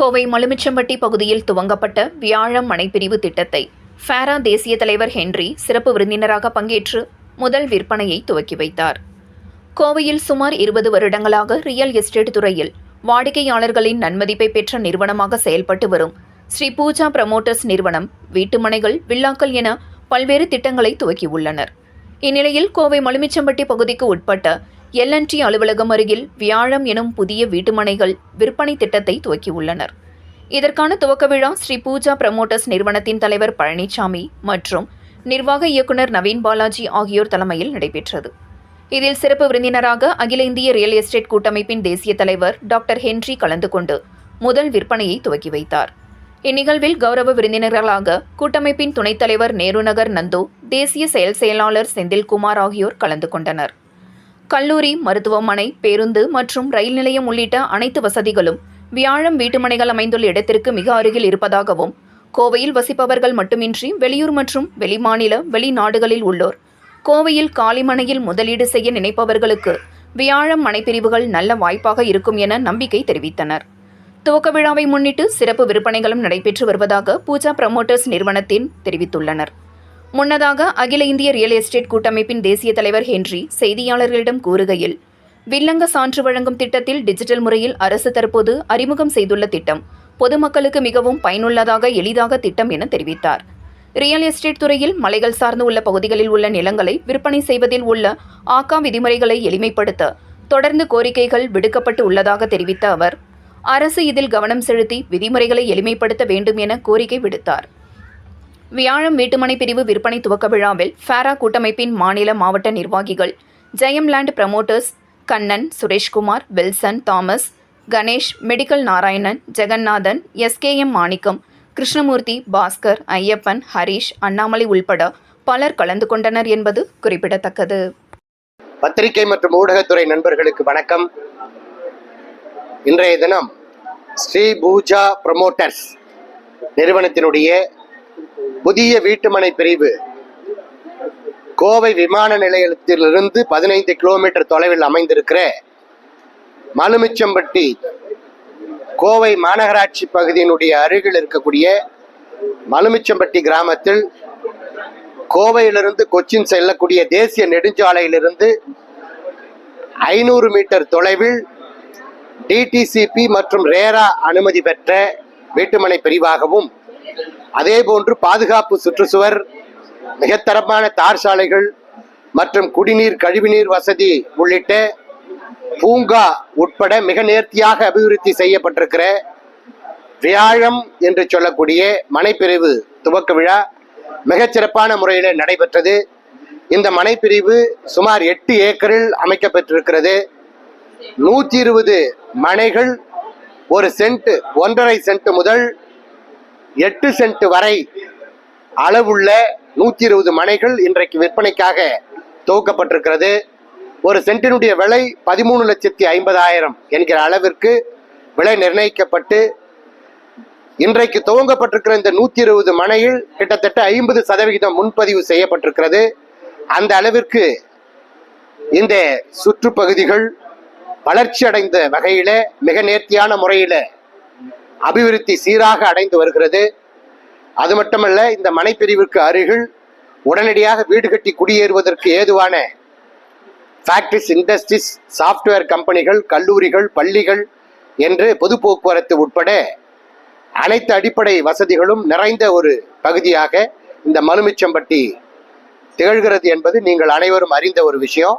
கோவை மலுமிச்சம்பட்டி பகுதியில் துவங்கப்பட்ட வியாழம் மனைப்பிரிவு திட்டத்தை ஃபேரா தேசிய தலைவர் ஹென்றி சிறப்பு விருந்தினராக பங்கேற்று முதல் விற்பனையை துவக்கி வைத்தார். கோவையில் சுமார் இருபது வருடங்களாக ரியல் எஸ்டேட் துறையில் வாடிக்கையாளர்களின் நன்மதிப்பை பெற்ற நிறுவனமாக செயல்பட்டு வரும் ஸ்ரீ பூஜா பிரமோட்டர்ஸ் நிறுவனம் வீட்டுமனைகள் வில்லாக்கள் என பல்வேறு திட்டங்களை துவக்கியுள்ளனர். இந்நிலையில் கோவை மலுமிச்சம்பட்டி பகுதிக்கு உட்பட்ட எல்என்டி அலுவலகம் அருகில் வியாழம் எனும் புதிய வீட்டுமனைகள் விற்பனை திட்டத்தை துவக்கியுள்ளனர். இதற்கான துவக்க விழா ஸ்ரீ பூஜா பிரமோட்டர்ஸ் நிறுவனத்தின் தலைவர் பழனிசாமி மற்றும் நிர்வாக இயக்குனர் நவீன் பாலாஜி ஆகியோர் தலைமையில் நடைபெற்றது. இதில் சிறப்பு விருந்தினராக அகில இந்திய ரியல் எஸ்டேட் கூட்டமைப்பின் தேசிய தலைவர் டாக்டர் ஹென்றி கலந்து கொண்டு முதல் விற்பனையை துவக்கி வைத்தார். இந்நிகழ்வில் கௌரவ விருந்தினர்களாக கூட்டமைப்பின் துணைத் தலைவர் நேருநகர் நந்து தேசிய செயல் செயலாளர் செந்தில்குமார் ஆகியோர் கலந்து கொண்டனர். கல்லூரி மருத்துவமனை பேருந்து மற்றும் ரயில் நிலையம் உள்ளிட்ட அனைத்து வசதிகளும் வியாழம் வீட்டுமனைகள் அமைந்துள்ள இடத்திற்கு மிக அருகில் இருப்பதாகவும் கோவையில் வசிப்பவர்கள் மட்டுமின்றி வெளியூர் மற்றும் வெளிமாநில வெளிநாடுகளில் உள்ளோர் கோவையில் காலிமனையில் முதலீடு செய்ய நினைப்பவர்களுக்கு வியாழம் மனைப்பிரிவுகள் நல்ல வாய்ப்பாக இருக்கும் என நம்பிக்கை தெரிவித்தனர். துவக்க விழாவை முன்னிட்டு சிறப்பு விற்பனைகளும் நடைபெற்று வருவதாக பூஜா பிரமோட்டர்ஸ் நிறுவனத்தின் தெரிவித்துள்ளனர். முன்னதாக அகில இந்திய ரியல் எஸ்டேட் கூட்டமைப்பின் தேசிய தலைவர் ஹென்றி செய்தியாளர்களிடம் கூறுகையில் வில்லங்க சான்று வழங்கும் திட்டத்தில் டிஜிட்டல் முறையில் அரசு தற்போது அறிமுகம் செய்துள்ள திட்டம் பொதுமக்களுக்கு மிகவும் பயனுள்ளதாக எளிதாக திட்டம் என தெரிவித்தார். ரியல் எஸ்டேட் துறையில் மலைகள் சார்ந்து உள்ள பகுதிகளில் உள்ள நிலங்களை விற்பனை செய்வதில் உள்ள ஆக்கா விதிமுறைகளை எளிமைப்படுத்த தொடர்ந்து கோரிக்கைகள் விடுக்கப்பட்டு உள்ளதாக தெரிவித்த அவர் அரசு இதில் கவனம் செலுத்தி விதிமுறைகளை எளிமைப்படுத்த வேண்டும் என கோரிக்கை விடுத்தார். வியாழம் வீட்டுமனை பிரிவு விற்பனை துவக்க விழாவில் ஃபேரா கூட்டமைப்பின் மாநில மாவட்ட நிர்வாகிகள் Jayam land promoters Kannan Sureshkumar Wilson Thomas Ganesh medical Narayanan Jaganathan SKM Manickam Krishnamoorthy Bhaskar Ayyappan Harish Annamalai உள்பட பலர் கலந்து கொண்டனர் என்பது குறிப்பிடத்தக்கது. பத்திரிகை மற்றும் ஊடகத்துறை நண்பர்களுக்கு வணக்கம். இன்றைய தினம் ஸ்ரீ பூஜா ப்ரமோட்டர்ஸ் நிறுவனத்தினுடைய புதிய வீட்டுமனை பிரிவு. கோவை விமான நிலையத்திலிருந்து பதினைந்து கிலோமீட்டர் தொலைவில் அமைந்திருக்கிற மலுமிச்சம்பட்டி கோவை மாநகராட்சி பகுதியினுடைய அருகில் இருக்கக்கூடிய மலுமிச்சம்பட்டி கிராமத்தில் கோவையிலிருந்து கொச்சின் செல்லக்கூடிய தேசிய நெடுஞ்சாலையிலிருந்து ஐநூறு மீட்டர் தொலைவில் டிடிசிபி மற்றும் ரேரா அனுமதி பெற்ற வீட்டுமனை பிரிவாகவும் அதே போன்று பாதுகாப்பு சுற்றுச்சுவர் மிகத்தரமான தார் சாலைகள் மற்றும் குடிநீர் கழிவுநீர் வசதி உள்ளிட்ட பூங்கா உட்பட மிக நேர்த்தியாக அபிவிருத்தி செய்யப்பட்டிருக்கிற வியாழம் என்று சொல்லக்கூடிய மனைப்பிரிவு துவக்க விழா மிகச்சிறப்பான முறையில் நடைபெற்றது. இந்த மனைப்பிரிவு சுமார் எட்டு ஏக்கரில் அமைக்கப்பட்டிருக்கிறது. நூற்றி இருபது மனைகள் ஒரு சென்ட் ஒன்றரை சென்ட் முதல் எட்டு சென்ட் வரை அளவுள்ள நூற்றி இருபது மனைகள் இன்றைக்கு விற்பனைக்காக துவக்கப்பட்டிருக்கிறது. ஒரு சென்டினுடைய விலை பதிமூணு லட்சத்தி ஐம்பதாயிரம் என்கிற அளவிற்கு விலை நிர்ணயிக்கப்பட்டு இன்றைக்கு துவங்கப்பட்டிருக்கிற இந்த நூற்றி இருபது மனையில் கிட்டத்தட்ட ஐம்பது சதவிகிதம் முன்பதிவு செய்யப்பட்டிருக்கிறது. அந்த அளவிற்கு இந்த சுற்றுப்பகுதிகள் வளர்ச்சி அடைந்த வகையில மிக நேர்த்தியான முறையில அபிவிருத்தி சீராக அடைந்து வருகிறது. அது மட்டுமல்ல இந்த மனைப்பிரிவிற்கு அருகில் உடனடியாக வீடு கட்டி குடியேறுவதற்கு ஏதுவான ஃபேக்டரிஸ் இண்டஸ்ட்ரீஸ் சாஃப்ட்வேர் கம்பெனிகள் கல்லூரிகள் பள்ளிகள் என்று பொது போக்குவரத்து உட்பட அனைத்து அடிப்படை வசதிகளும் நிறைந்த ஒரு பகுதியாக இந்த மலுமிச்சம்பட்டி திகழ்கிறது என்பது நீங்கள் அனைவரும் அறிந்த ஒரு விஷயம்.